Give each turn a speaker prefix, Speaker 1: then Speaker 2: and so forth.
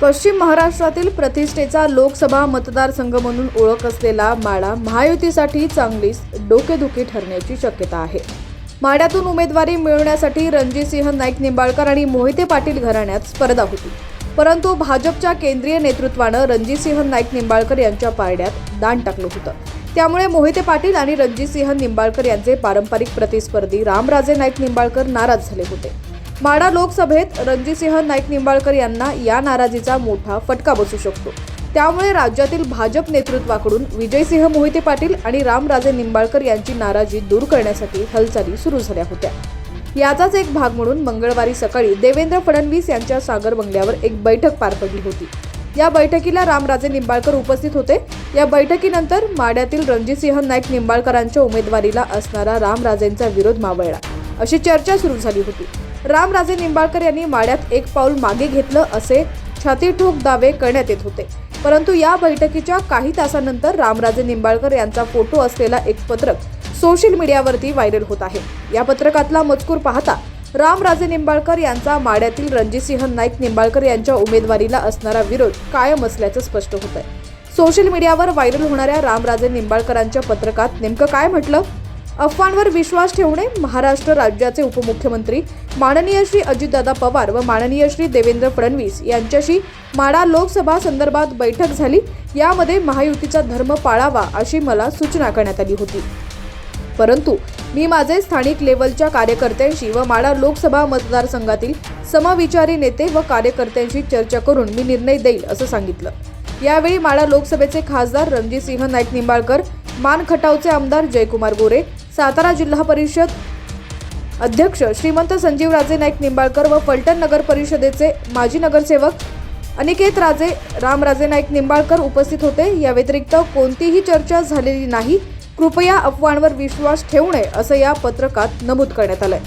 Speaker 1: पश्चिम महाराष्ट्रातील प्रतिष्ठेचा लोकसभा मतदारसंघ म्हणून ओळख असलेला माडा महायुतीसाठी चांगलीच डोकेदुखी ठरण्याची शक्यता आहे. माड्यातून उमेदवारी मिळवण्यासाठी रणजितसिंह नाईक निंबाळकर आणि मोहिते पाटील घराण्यात स्पर्धा होती. परंतु भाजपच्या केंद्रीय नेतृत्वानं रणजितसिंह नाईक निंबाळकर यांच्या पारड्यात दान टाकलं होतं. त्यामुळे मोहिते पाटील आणि रणजितसिंह निंबाळकर यांचे पारंपरिक प्रतिस्पर्धी रामराजे नाईक निंबाळकर नाराज झाले होते. माडा लोकसभेत रणजितसिंह नाईक निंबाळकर यांना या नाराजीचा मोठा फटका बसू शकतो. त्यामुळे राज्यातील भाजप नेतृत्वाकडून विजयसिंह मोहिते पाटील आणि रामराजे निंबाळकर यांची नाराजी दूर करण्यासाठी हालचाली सुरू झाल्या होत्या. याचाच एक भाग म्हणून मंगळवारी सकाळी देवेंद्र फडणवीस यांच्या सागर बंगल्यावर एक बैठक पार पडली होती. या बैठकीला रामराजे निंबाळकर उपस्थित होते. या बैठकीनंतर माड्यातील रणजितसिंह नाईक निंबाळकरांच्या उमेदवारीला असणारा रामराजेंचा विरोध मावळला. अशी चर्चा सुरू झाली होती. रामराजे निंबाळकर यांनी माड्यात एक पाऊल मागे घेतलं असे छातीठोक दावे करण्यात येत होते. परंतु या बैठकीच्या काही तासानंतर रामराजे निंबाळकर यांचा फोटो असलेला एक पत्रक सोशल मीडियावरती व्हायरल होत आहे. या पत्रकातला मजकूर पाहता रामराजे निंबाळकर यांचा माड्यातील रणजितसिंह नाईक निंबाळकर यांच्या उमेदवारीला असणारा विरोध कायम असल्याचं स्पष्ट होत आहे सोशल मीडियावर व्हायरल होणाऱ्या रामराजे निंबाळकरांच्या पत्रकात नेमकं काय म्हटलं? अफवांवर विश्वास ठेवणे महाराष्ट्र राज्याचे उपमुख्यमंत्री माननीय श्री अजितदादा पवार व माननीय श्री देवेंद्र फडणवीस यांच्याशी माडा लोकसभा संदर्भात बैठक झाली. यामध्ये महायुतीचा धर्म पाळावा अशी मला सूचना करण्यात आली होती. परंतु मी माझे स्थानिक लेवलच्या कार्यकर्त्यांशी व माडा लोकसभा मतदारसंघातील समविचारी नेते व कार्यकर्त्यांशी चर्चा करून मी निर्णय देईल असं सांगितलं. यावेळी माडा लोकसभेचे खासदार रणजितसिंह नाईक निंबाळकर मान खटावचे आमदार जयकुमार गोरे सातारा जिल्हा परिषद अध्यक्ष श्रीमंत संजीव राजे नाईक निंबाळकर व फलटण नगर परिषदेचे माजी नगरसेवक अनिकेत राजे रामराजे नाईक निंबाळकर उपस्थित होते. या व्यतिरिक्त कोणतीही चर्चा झालेली नाही. कृपया अफवांवर विश्वास ठेवू नये असं या पत्रकात नमूद करण्यात आलंय.